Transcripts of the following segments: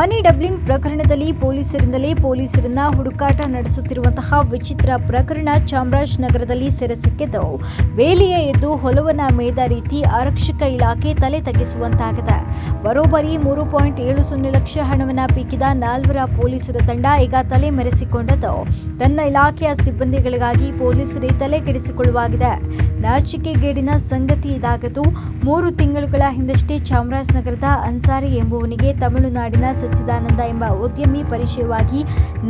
ಮನಿ doubling ಪ್ರಕರಣದಲ್ಲಿ ಪೊಲೀಸರಿಂದಲೇ ಪೊಲೀಸರನ್ನ ಹುಡುಕಾಟ ನಡೆಸುತ್ತಿರುವಂತಹ ವಿಚಿತ್ರ ಪ್ರಕರಣ ಚಾಮರಾಜನಗರದಲ್ಲಿ ಸೆರೆ ಸಿಕ್ಕಿದ್ದವು ಬೇಲಿಯ ಎದ್ದು ಹೊಲವನ್ನ ಮೇಯ್ದ ರೀತಿ ಆರಕ್ಷಕ ಇಲಾಖೆ ತಲೆ ತಗ್ಗಿಸುವಂತಾಗಿದೆ. ಬರೋಬ್ಬರಿ ಮೂರು ಪಾಯಿಂಟ್ ಏಳು ಸೊನ್ನೆ ಲಕ್ಷ ಹಣವನ್ನ ಪೀಕಿದ ನಾಲ್ವರ ಪೊಲೀಸರ ತಂಡ ಈಗ ತಲೆ ಮೆರೆಸಿಕೊಂಡದ್ದು. ತನ್ನ ಇಲಾಖೆಯ ಸಿಬ್ಬಂದಿಗಳಿಗಾಗಿ ಪೊಲೀಸರೇ ತಲೆ ಕೆಡಿಸಿಕೊಳ್ಳುವಾಗಿದೆ. ನಾಚಿಕೆಗೇಡಿನ ಸಂಗತಿ ಇದಾಗದು ಮೂರು ತಿಂಗಳುಗಳ ಹಿಂದಷ್ಟೇ ಚಾಮರಾಜನಗರದ ಅನ್ಸಾರಿ ಎಂಬುವನಿಗೆ ತಮಿಳುನಾಡಿನ ಸಚ್ಚಿದಾನಂದ ಎಂಬ ಉದ್ಯಮಿ ಪರಿಚಯವಾಗಿ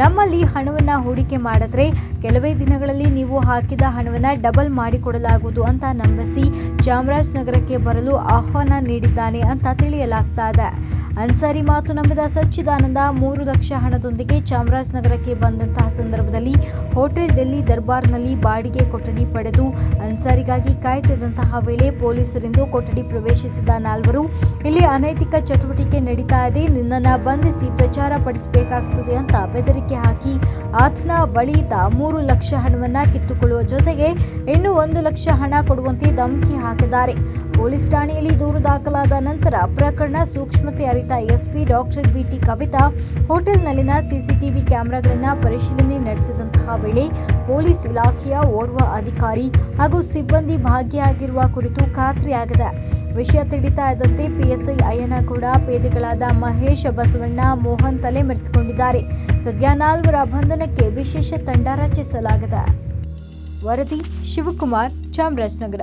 ನಮ್ಮಲ್ಲಿ ಹಣವನ್ನು ಹೂಡಿಕೆ ಮಾಡಿದ್ರೆ ಕೆಲವೇ ದಿನಗಳಲ್ಲಿ ನೀವು ಹಾಕಿದ ಹಣವನ್ನು ಡಬಲ್ ಮಾಡಿಕೊಡಲಾಗುವುದು ಅಂತ ನಂಬಿಸಿ ಚಾಮರಾಜನಗರಕ್ಕೆ ಬರಲು ಆಹ್ವಾನ ನೀಡಿದ್ದಾನೆ ಅಂತ ತಿಳಿಯಲಾಗ್ತಾ ಇದೆ. ಅನ್ಸಾರಿ ಮಾತು ನಂಬಿದ ಸಚ್ಚಿದಾನಂದ ಮೂರು ಲಕ್ಷ ಹಣದೊಂದಿಗೆ ಚಾಮರಾಜನಗರಕ್ಕೆ ಬಂದಂತಹ ಸಂದರ್ಭದಲ್ಲಿ ಹೋಟೆಲ್ ಡೆಲ್ಲಿ ದರ್ಬಾರ್ನಲ್ಲಿ ಬಾಡಿಗೆ ಕೊಠಡಿ ಪಡೆದು ಅನ್ಸಾರಿಗಾಗಿ ಕಾಯ್ತಿದ್ದಂತಹ ವೇಳೆ ಪೊಲೀಸರಿಂದ ಕೊಠಡಿ ಪ್ರವೇಶಿಸಿದ ನಾಲ್ವರು. ಇಲ್ಲಿ ಅನೈತಿಕ ಚಟುವಟಿಕೆ ನಡೀತಾ ಇದೆ. ನಿನ್ನನ್ನು ಬಂಧಿಸಿ ಪ್ರಚಾರ ಪಡಿಸಬೇಕಾಗ್ತದೆ ಅಂತ ಬೆದರಿಕೆ ಹಾಕಿ ಆತನ ಬಳಿಯಿದ್ದ ಮೂರು ಲಕ್ಷ ಹಣವನ್ನು ಕಿತ್ತುಕೊಳ್ಳುವ ಜೊತೆಗೆ ಇನ್ನೂ ಒಂದು ಲಕ್ಷ ಹಣ ಕೊಡುವಂತೆ ಧಮಕಿ ಹಾಕಿದ್ದಾರೆ. ಪೊಲೀಸ್ ಠಾಣೆಯಲ್ಲಿ ದೂರು ದಾಖಲಾದ ನಂತರ ಪ್ರಕರಣ ಸೂಕ್ಷ್ಮತೆ ಅರಿತ ಎಸ್ಪಿ ಡಾಕ್ಟರ್ ಬಿಟಿ ಕವಿತಾ ಹೋಟೆಲ್ನಲ್ಲಿನ ಸಿಸಿಟಿವಿ ಕ್ಯಾಮೆರಾಗಳನ್ನ ಪರಿಶೀಲನೆ ನಡೆಸಿದಂತಹ ವೇಳೆ ಪೊಲೀಸ್ ಇಲಾಖೆಯ ಓರ್ವ ಅಧಿಕಾರಿ ಹಾಗೂ ಸಿಬ್ಬಂದಿ ಭಾಗಿಯಾಗಿರುವ ಕುರಿತು ಖಾತ್ರಿಯಾಗಿದೆ. ವಿಷಯ ತಿಳಿತಾ ಇದ್ದಂತೆ ಪಿಎಸ್ಐ ಕೂಡ ಪೇದೆಗಳಾದ ಮಹೇಶ್ ಬಸವಣ್ಣ, ಮೋಹನ್ ತಲೆ ಮೆರೆಸಿಕೊಂಡಿದ್ದಾರೆ ಸದ್ಯ ನಾಲ್ವರ ಬಂಧನಕ್ಕೆ ವಿಶೇಷ ತಂಡ ರಚಿಸಲಾಗಿದೆ. ವರದಿ ಶಿವಕುಮಾರ್ ಚಾಮರಾಜನಗರ.